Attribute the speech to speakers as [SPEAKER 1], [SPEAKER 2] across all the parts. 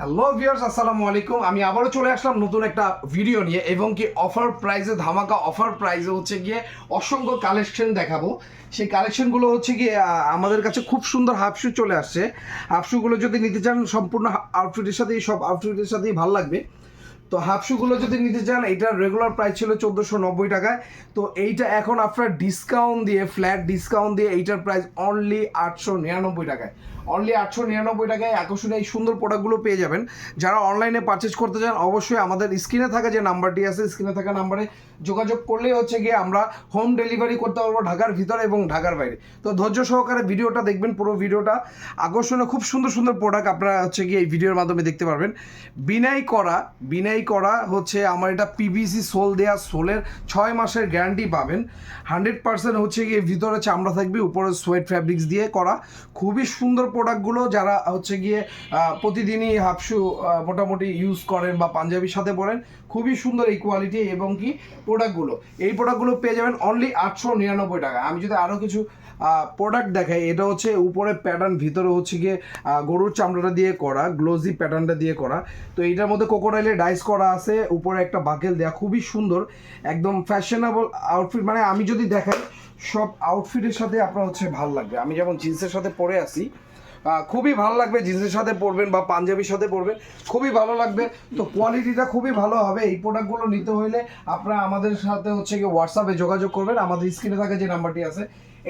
[SPEAKER 1] Hello viewers আসসালামু আলাইকুম। আমি আবারও চলে আসলাম নতুন একটা ভিডিও নিয়ে এবং কি অফার প্রাইসে ধামাকা অফার প্রাইসে হচ্ছে গিয়ে অসংখ্য কালেকশন দেখাবো। সেই কালেকশনগুলো হচ্ছে গিয়ে আমাদের কাছে খুব সুন্দর হাফ শু চলে আসছে। হাফ শুগুলো যদি নিতে চান, সম্পূর্ণ আউটফিটের সাথেই, সব আউটফিটের সাথেই ভালো লাগবে। তো হাফ শুগুলো যদি নিতে চান এইটার রেগুলার প্রাইস ছিল চোদ্দোশো নব্বই টাকায়। তো এইটা এখন আপনার ডিসকাউন্ট দিয়ে ফ্ল্যাট ডিসকাউন্ট দিয়ে, এইটার প্রাইস অনলি আটশো নিরানব্বই টাকায়। অনলি আটশো নিরানব্বই টাকায় আকর্ষণীয় এই সুন্দর প্রোডাক্টগুলো পেয়ে যাবেন। যারা অনলাইনে পারচেজ করতে চান, অবশ্যই আমাদের স্ক্রিনে থাকা যে নাম্বারটি আছে স্ক্রিনে থাকা নাম্বারে যোগাযোগ করলেই হচ্ছে গিয়ে আমরা হোম ডেলিভারি করতে পারব ঢাকার ভিতরে এবং ঢাকার বাইরে। তো ধৈর্য সহকারে ভিডিওটা দেখবেন, পুরো ভিডিওটা। আকর্ষণীয় খুব সুন্দর সুন্দর প্রোডাক্ট আপনারা হচ্ছে গিয়ে এই ভিডিওর মাধ্যমে দেখতে পারবেন। বিনাই করা বিনাই করা হচ্ছে আমার এটা পিভিসি সোল দেয়া সোলের ছয় মাসের গ্যারান্টি পাবেন। হান্ড্রেড পার্সেন্ট হচ্ছে গিয়ে ভিতরে চামড়া থাকবে, উপরে সোয়েট ফ্যাব্রিক্স দিয়ে করা। খুবই সুন্দর প্রোডাক্টগুলো যারা হচ্ছে গিয়ে প্রতিদিনই হাফশু মোটামুটি ইউজ করেন বা পাঞ্জাবির সাথে পরেন, খুবই সুন্দর এই কোয়ালিটি এবং কি প্রোডাক্টগুলো এই প্রোডাক্টগুলো পেয়ে যাবেন অনলি আটশো নিরানব্বই টাকা। আমি যদি আরও কিছু প্রোডাক্ট দেখাই, এটা হচ্ছে উপরে প্যাটার্ন ভিতরে হচ্ছে গিয়ে গরুর চামড়াটা দিয়ে করা গ্লোজি প্যাটার্নটা দিয়ে করা। তো এইটার মধ্যে কোকোডাইলে ডাইস করা আছে, উপরে একটা বাকেল দেওয়া খুবই সুন্দর, একদম ফ্যাশনেবল আউটফিট মানে আমি যদি দেখাই, সব আউটফিটের সাথে আপনার হচ্ছে ভালো লাগবে। আমি যেমন জিন্সের সাথে পরে আসি খুবই ভালো লাগবে, জিন্সের সাথে পরবেন বা পাঞ্জাবির সাথে পরবেন, খুবই ভালো লাগবে। তো কোয়ালিটিটা খুবই ভালো হবে। এই প্রোডাক্টগুলো নিতে হলে আপনারা আমাদের সাথে হচ্ছে কি হোয়াটসঅ্যাপে যোগাযোগ করবেন। আমাদের স্ক্রিনে থাকা যে নাম্বারটি আছে,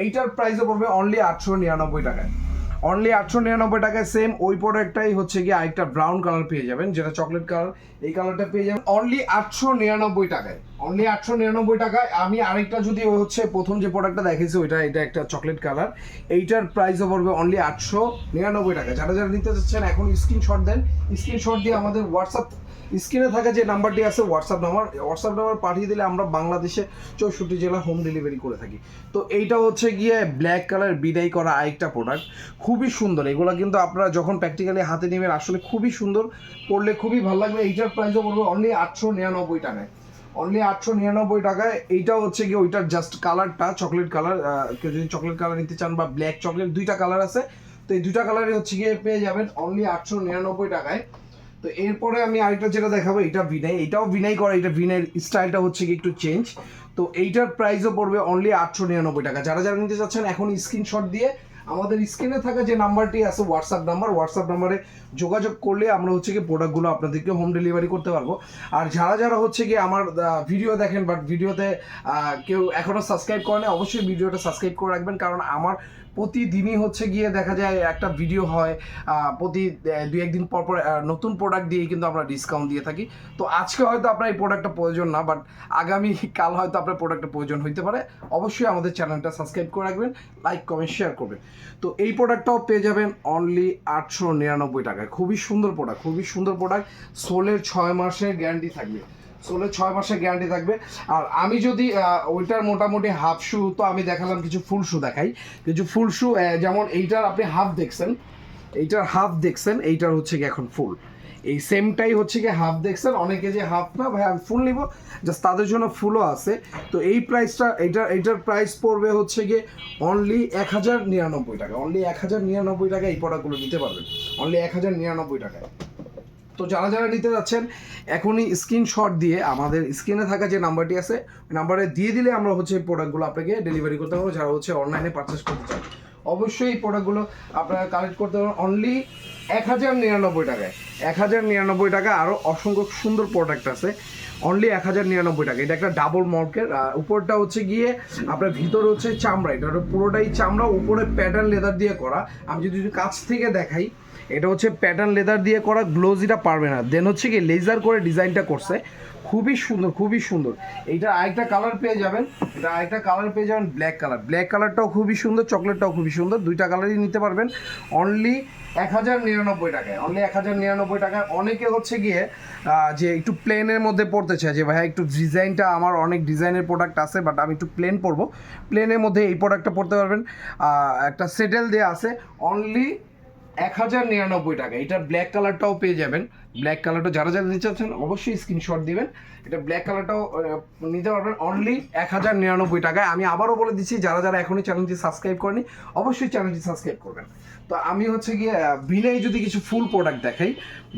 [SPEAKER 1] এইটার প্রাইসও পড়বে অনলি আটশো নিরানব্বই টাকায়। অনলি আটশো নিরানব্বই টাকায় সেম ওই প্রোডাক্টটাই হচ্ছে কি আরেকটা ব্রাউন কালার পেয়ে যাবেন, যেটা চকলেট কালার এই কালারটা পেয়ে যাবেন। অনলি আটশো নিরানব্বই টাকায়। অনলি আটশো নিরানব্বই টাকায়। আমি আরেকটা যদি হচ্ছে প্রথম যে প্রোডাক্টটা দেখেছি ওইটা, এটা একটা চকলেট কালার এইটার প্রাইসও পড়বে অনলি আটশো নিরানব্বই টাকা। যারা যারা নিতে চাচ্ছেন, এখন স্ক্রিনশট দেন। স্ক্রিনশট দিয়ে আমাদের হোয়াটসঅ্যাপ স্ক্রিনে থাকা যে নাম্বারটি আছে হোয়াটসঅ্যাপ নাম্বার হোয়াটসঅ্যাপ নাম্বার পাঠিয়ে দিলে আমরা বাংলাদেশে চৌষট্টি জেলা হোম ডেলিভারি করে থাকি। তো এইটা হচ্ছে গিয়ে ব্ল্যাক কালার বিডাই করা আরেকটা প্রোডাক্ট খুবই সুন্দর। এগুলো কিন্তু আপনারা যখন প্র্যাকটিক্যালি হাতে নেবেন, আসলে খুবই সুন্দর। পড়লে খুবই ভালো লাগবে। এইটার প্রাইসও পড়বে অনলি আটশো নিরানব্বই টাকায়। অনলি আটশো নিরানব্বই টাকায়। এইটা হচ্ছে গিয়ে ওইটার জাস্ট কালারটা চকলেট কালার কেউ যদি চকলেট কালার নিতে চান বা ব্ল্যাক চকলেট দুইটা কালার আছে। তো এই দুইটা কালারই হচ্ছে গিয়ে পেয়ে যাবেন অনলি আটশো নিরানব্বই টাকায়। তো এরপরে আমি আরেকটা যেটা দেখাবো এটা ভিনাই এটাও ভিনাই করা এটা ভিনাইয়ের স্টাইলটা হচ্ছে কি একটু চেঞ্জ তো এইটার প্রাইসও পড়বে অনলি আটশো নিরানব্বই টাকা। যারা যারা নিতে চাচ্ছেন এখন স্ক্রিনশট দিয়ে আমাদের স্ক্রিনে থাকা যে নাম্বারটি আছে হোয়াটসঅ্যাপ নাম্বার হোয়াটসঅ্যাপ নাম্বারে যোগাযোগ করলে আমরা হচ্ছে কি প্রোডাক্টগুলো আপনাদেরকে হোম ডেলিভারি করতে পারব। আর যারা যারা হচ্ছে কি আমার ভিডিও দেখেন বাট ভিডিওতে কেউ এখনও সাবস্ক্রাইব করে না অবশ্যই ভিডিওটা সাবস্ক্রাইব করে রাখবেন। কারণ আমার প্রতিদিনই হচ্ছে গিয়ে দেখা যায় একটা ভিডিও হয় প্রতি দুই একদিন পর পর নতুন প্রোডাক্ট দিয়ে কিন্তু আমরা ডিসকাউন্ট দিয়ে থাকি। তো আজকে হয়তো আপনার এই প্রোডাক্টটা প্রয়োজন না বাট আগামী কাল হয়তো আপনার প্রোডাক্টটা প্রয়োজন হইতে পারে। অবশ্যই আমাদের চ্যানেলটা সাবস্ক্রাইব করে রাখবেন লাইক কমেন্ট শেয়ার করবেন। তো এই প্রোডাক্টটাও পেয়ে যাবেন অনলি আটশো নিরানব্বই টাকায়। খুবই সুন্দর প্রোডাক্ট খুবই সুন্দর প্রোডাক্ট সোলের ছয় মাসের গ্যারান্টি থাকবে। সোলের ছয় মাসের গ্যারান্টি থাকবে। আর আমি যদি ওইটার মোটামুটি হাফ শু তো আমি দেখালাম কিছু ফুল শু দেখাই। কিছু ফুল শু যেমন এইটার আপনি হাফ দেখছেন, এইটার হাফ দেখছেন, এইটার হচ্ছে কি এখন ফুল এই সেমটাই হচ্ছে কি হাফ দেখছেন, অনেকে যে হাফ না, ভাই, আমি ফুল নিব। জাস্ট তাদের জন্য ফুলও আছে। তো এই প্রাইসটা এটা এইটার প্রাইস পড়বে হচ্ছে গিয়ে অনলি এক হাজার নিরানব্বই টাকা। অনলি এক হাজার নিরানব্বই টাকা এই প্রোডাক্টগুলো নিতে পারবেন। অনলি এক হাজার নিরানব্বই টাকায়। তো যারা যারা নিতে যাচ্ছেন, এখনই স্ক্রিনশট দিয়ে আমাদের স্ক্রিনে থাকা যে নাম্বারটি আছে নাম্বারে দিয়ে দিলে আমরা হচ্ছে প্রোডাক্টগুলো আপনাকে ডেলিভারি করতে পারব। যারা হচ্ছে অনলাইনে পারচেস করতে চান। অবশ্যই এই প্রোডাক্টগুলো আপনারা কালেক্ট করতে পারেন অনলি এক হাজার নিরানব্বই টাকায়। এক হাজার নিরানব্বই টাকা আরও অসংখ্য সুন্দর প্রোডাক্ট আছে। অনলি এক হাজার নিরানব্বই টাকা। এটা একটা ডাবল মর্কের উপরটা হচ্ছে গিয়ে আপনার ভিতর হচ্ছে চামড়া। এটা পুরোটাই চামড়া, উপরে প্যাটার্ন লেদার দিয়ে করা। আমি যদি কাছ থেকে দেখাই এটা হচ্ছে প্যাটার্ন লেদার দিয়ে করা গ্লোজিটা পারবে না। দেন হচ্ছে কি লেজার করে ডিজাইনটা করছে। খুবই সুন্দর খুবই সুন্দর। এইটা আরেকটা কালার পেয়ে যাবেন। এটা আরেকটা কালার পেয়ে যাবেন ব্ল্যাক কালার ব্ল্যাক কালারটাও খুবই সুন্দর চকলেটটাও খুবই সুন্দর। দুইটা কালারই নিতে পারবেন। অনলি এক হাজার নিরানব্বই টাকায় অনলি এক হাজার নিরানব্বই টাকায়। অনেকে হচ্ছে গিয়ে যে একটু প্লেনের মধ্যে পড়তে চায়, যে ভাই একটু ডিজাইনটা আমার অনেক ডিজাইনের প্রোডাক্ট আছে বাট আমি একটু প্লেন পরবো। প্লেনের মধ্যে এই প্রোডাক্টটা পড়তে পারবেন। একটা সেটেল দেওয়া আছে। অনলি এক হাজার নিরানব্বই টাকা। এটা ব্ল্যাক কালারটাও পেয়ে যাবেন। ব্ল্যাক কালারটা যারা যারা নিতে চাচ্ছেন, অবশ্যই স্ক্রিনশট দিবেন। এটা ব্ল্যাক কালারটাও নিতে পারবেন অনলি এক হাজার নিরানব্বই টাকায়। আমি আবারও বলে দিচ্ছি, যারা যারা এখনই চ্যানেলটি সাবস্ক্রাইব করেনি, অবশ্যই চ্যানেলটি সাবস্ক্রাইব করবেন। তো আমি হচ্ছে গিয়ে বিনায় যদি কিছু ফুল প্রোডাক্ট দেখাই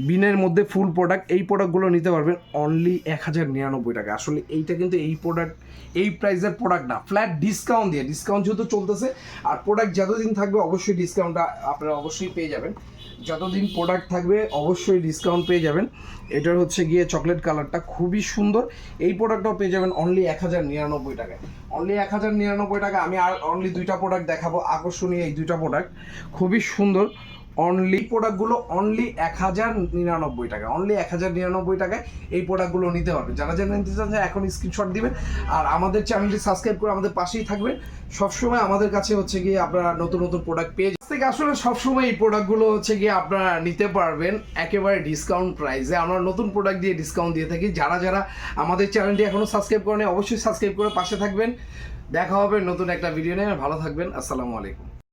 [SPEAKER 1] বিনের মধ্যে ফুল প্রোডাক্ট এই প্রোডাক্টগুলো নিতে পারবেন অনলি এক হাজার নিরানব্বই টাকা আসলে এইটা কিন্তু এই প্রোডাক্ট এই প্রাইসের প্রোডাক্ট না। ফ্ল্যাট ডিসকাউন্ট দিয়ে ডিসকাউন্ট যেহেতু চলতেছে, আর প্রোডাক্ট যতদিন থাকবে, অবশ্যই ডিসকাউন্টটা আপনারা অবশ্যই পেয়ে যাবেন। যতদিন প্রোডাক্ট থাকবে, অবশ্যই ডিসকাউন্ট পেয়ে যাবেন। এটার হচ্ছে গিয়ে চকলেট কালারটা খুবই সুন্দর। এই প্রোডাক্টটাও পেয়ে যাবেন অনলি এক হাজার নিরানব্বই টাকায়। অনলি এক হাজার নিরানব্বই টাকা আমি আর অনলি দুইটা প্রোডাক্ট দেখাবো। আকর্ষণীয় এই দুইটা প্রোডাক্ট খুবই সুন্দর। অনলি প্রোডাক্টগুলো অনলি এক হাজার নিরানব্বই টাকা অনলি এক হাজার নিরানব্বই টাকায় এই প্রোডাক্টগুলো নিতে পারবে। যারা যারা নিতে চান এখন স্ক্রিনশট দিবেন। আর আমাদের চ্যানেলটি সাবস্ক্রাইব করে আমাদের পাশেই থাকবেন। সবসময় আমাদের কাছে হচ্ছে গিয়ে আপনারা নতুন নতুন প্রোডাক্ট পেয়ে। থেকে আসলে সবসময় এই প্রোডাক্টগুলো হচ্ছে গিয়ে আপনারা নিতে পারবেন একেবারে ডিসকাউন্ট প্রাইসে আমরা নতুন প্রোডাক্ট দিয়ে ডিসকাউন্ট দিয়ে থাকি। যারা যারা আমাদের চ্যানেলটি এখনও সাবস্ক্রাইব করেনি অবশ্যই সাবস্ক্রাইব করে পাশে থাকবেন। দেখা হবে নতুন একটা ভিডিও নিয়ে। ভালো থাকবেন। আসসালামু আলাইকুম।